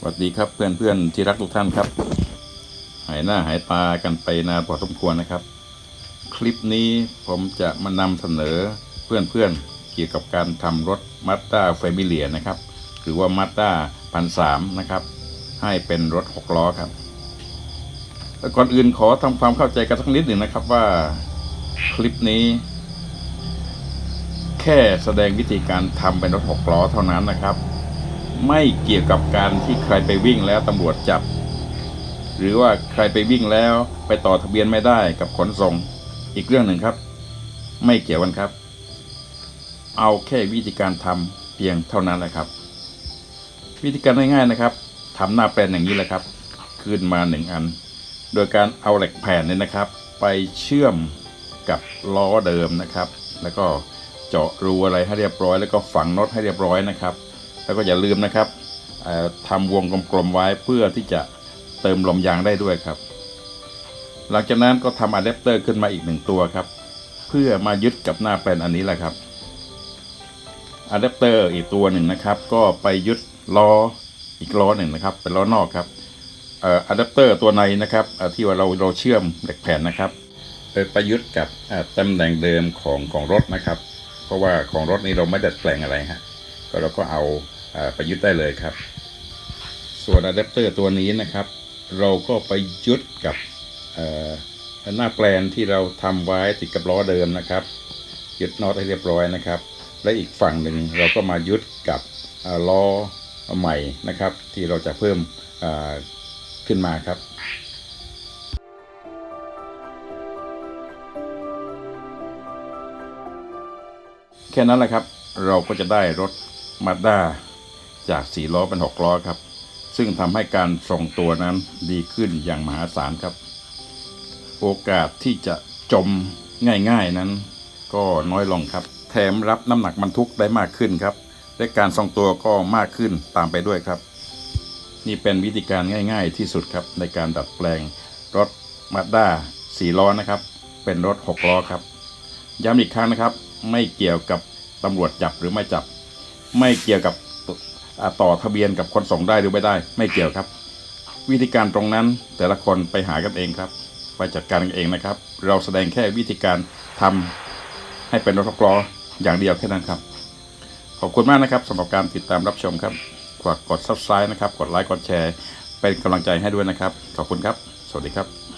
สวัสดีครับเพื่อนเพื่อนๆที่รักทุกท่านครับ หายหน้าหายตากันไปนานพอสมควรนะครับ คลิปนี้ผมจะมานำเสนอเพื่อนเพื่อนๆเกี่ยวกับการทำรถ Mazda f a m i l i a นะครับ หรือว่า Mazda พันสามนะครับ ให้เป็นรถหกล้อครับก่อนอื่นขอทำความเข้าใจกันสักนิดหนึ่งนะครับว่าคลิปนี้ แค่แสดงวิธีการทำเป็นรถหกล้อเท่านั้นนะครับ ไม่เกี่ยวกับการที่ใครไปวิ่งแล้วตำรวจจับ หรือว่าใครไปวิ่งแล้วไปต่อทะเบียนไม่ได้กับขนส่ง อีกเรื่องหนึ่งครับ ไม่เกี่ยวกันครับ เอาแค่วิธีการทำเพียงเท่านั้นแหละครับ วิธีการง่ายๆนะครับทำหน้าแปลนอย่างนี้แหละครับ ขึ้นมาหนึ่งอัน โดยการเอาเหล็กแผ่นเนี่ยนะครับ ไปเชื่อมกับล้อเดิมนะครับ แล้วก็เจาะรูอะไรให้เรียบร้อย แล้วก็ฝังน็อตให้เรียบร้อยนะครับ แล้วก็อย่าลืมนะครับทำวงกลมๆไว้เพื่อที่จะเติมลมยางได้ด้วยครับ หลังจากนั้นก็ทำอะแดปเตอร์ขึ้นมาอีกหนึ่งตัวครับ เพื่อมายึดกับหน้าแปลนอันนี้แหละครับอะแดปเตอร์อีกตัวหนึ่งนะครับ ก็ไปยึดล้ออีกล้อหนึ่งนะครับ เป็นล้อนอกครับอะแดปเตอร์ตัวในนะครับที่ว่าเราเราเชื่อมเหล็กแผ่นนะครับไปปยุทธ์กับตำแหน่งเดิมของของรถนะครับ เพราะว่าของรถนี้เราไม่ดัดแปลงอะไรฮะก็เราก็เอา ไปยึดได้เลยครับ ส่วนอะแดปเตอร์ตัวนี้นะครับ เราก็ไปยึดกับหน้าแปลนที่เราทำไว้ติดกับล้อเดิมนะครับ ยึดน็อตให้เรียบร้อยนะครับ และอีกฝั่งหนึ่งเราก็มายึดกับล้อใหม่นะครับ ที่เราจะเพิ่มขึ้นมาครับแค่นั้นแหละครับ เราก็จะได้รถมาด้า จากสี่ล้อเป็นหกล้อครับ ซึ่งทำให้การทรงตัวนั้นดีขึ้นอย่างมหาศาลครับ โอกาสที่จะจมง่ายๆนั้น ก็น้อยลงครับ แถมรับน้ำหนักบรรทุกได้มากขึ้นครับ และการทรงตัวก็มากขึ้นตามไปด้วยครับ นี่เป็นวิธีการง่าย ๆ ที่สุดครับในการดัดแปลงรถมาด้าสี่ล้อนะครับ เป็นรถหกล้อครับ ย้ำอีกครั้งนะครับ ไม่เกี่ยวกับตำรวจจับหรือไม่จับ ไม่เกี่ยวกับ ต่อทะเบียนกับคนส่งได้หรือไม่ได้ ไม่เกี่ยวครับ วิธีการตรงนั้นแต่ละคนไปหากันเองครับไปจัดการกันเองนะครับ เราแสดงแค่วิธีการทำให้เป็นรถกลออย่างเดียวแค่นั้นครับ ขอบคุณมากนะครับสำหรับการติดตามรับชมครับฝากกด subscribe นะครับ กดไลค์ กดแชร์ เป็นกำลังใจให้ด้วยนะครับ ขอบคุณครับ สวัสดีครับ